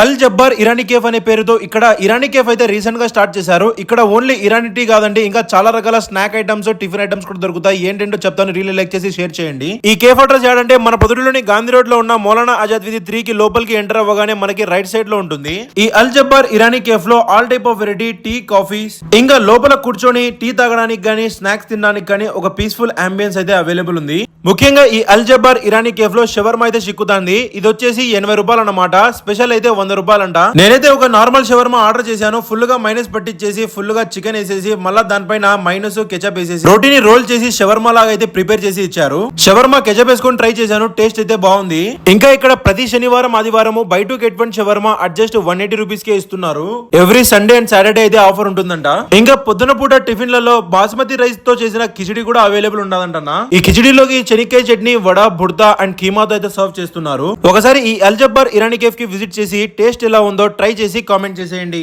అల్ Jabbar Irani cafe అనే పేరుతో ఇక్కడ ఇరానీ కేఫ్ అయితే రీసెంట్గా స్టార్ట్ చేశారు. ఇక్కడ ఓన్లీ ఇరానీ టీ కాదండి ఇంకా చాలా రకాల స్నాక్ ఐటమ్స్ టిఫిన్ ఐటమ్స్ కూడా దొరుకుతాయి. ఏంటంటో చెప్తాను రీల్ లైక్ చేసి షేర్ చేయండి. ఈ కేఫ్ అడ్రస్ ఏంటంటే మన పొదుడులోని గాంధీ రోడ్లో ఉన్న మౌలానా ఆజాద్ విధి త్రీ కి లోపలికి ఎంటర్ అవ్వగానే మనకి రైట్ సైడ్లో ఉంటుంది. ఈ Al Jabbar Irani కేఫ్లో all type of variety tea coffees ఇంకా లోపల కూర్చొని టీ తాగడానికి గానీ స్నాక్స్ తినడానికి కానీ ఒక పీస్ఫుల్ అంబియన్స్ అయితే అవైలబుల్ ఉంది. ముఖ్యంగా ఈ అల్ జబ్బార్ ఇరానీ కేఫ్లో షవర్మ అయితే చిక్కుతాంది ఇది వచ్చేసి ఎనభై రూపాయలు అన్నమాట. స్పెషల్ అయితే వంద వంద రూపాయలంట. నేనైతే ఒక నార్మల్ షవర్మ ఆర్డర్ చేశాను. ఫుల్గా మైనస్ పట్టించేసి ఫుల్గా చికెన్ వేసేసి మళ్ళా దానిపైన మైనస్ కెచప్ వేసేసి రోటీని రోల్ చేసి షవర్మ లాగా అయితే ప్రిపేర్ చేసి ఇచ్చారు. షవర్మ కెచప్ వేసుకొని ట్రై చేశాను. టేస్ట్ అయితే బాగుంది. ఇంకా ఇక్కడ ప్రతి శనివారం ఆదివారం buy two get one shawarma adjust one eighty rupees కే ఇస్తున్నారు. ఎవ్రీ సండే అండ్ సాటర్డే అయితే ఆఫర్ ఉంటుందంట. ఇంకా పొద్దున పూట టిఫిన్లలో బాస్మతి రైస్తో చేసిన కిచిడి కూడా అవైలబుల్ ఉండదంటనా ఈ కిచిడిలోకి చెనిక్కాయ చట్నీ వడ బుడతా అండ్ కీమాతో అయితే సర్వ్ చేస్తున్నారు. ఒకసారి ఈ అల్జబ్బర్ ఇరానీ కేఫ్కి విజిట్ చేసి టేస్ట్ ఎలా ఉందో ట్రై చేసి కామెంట్ చేసేయండి.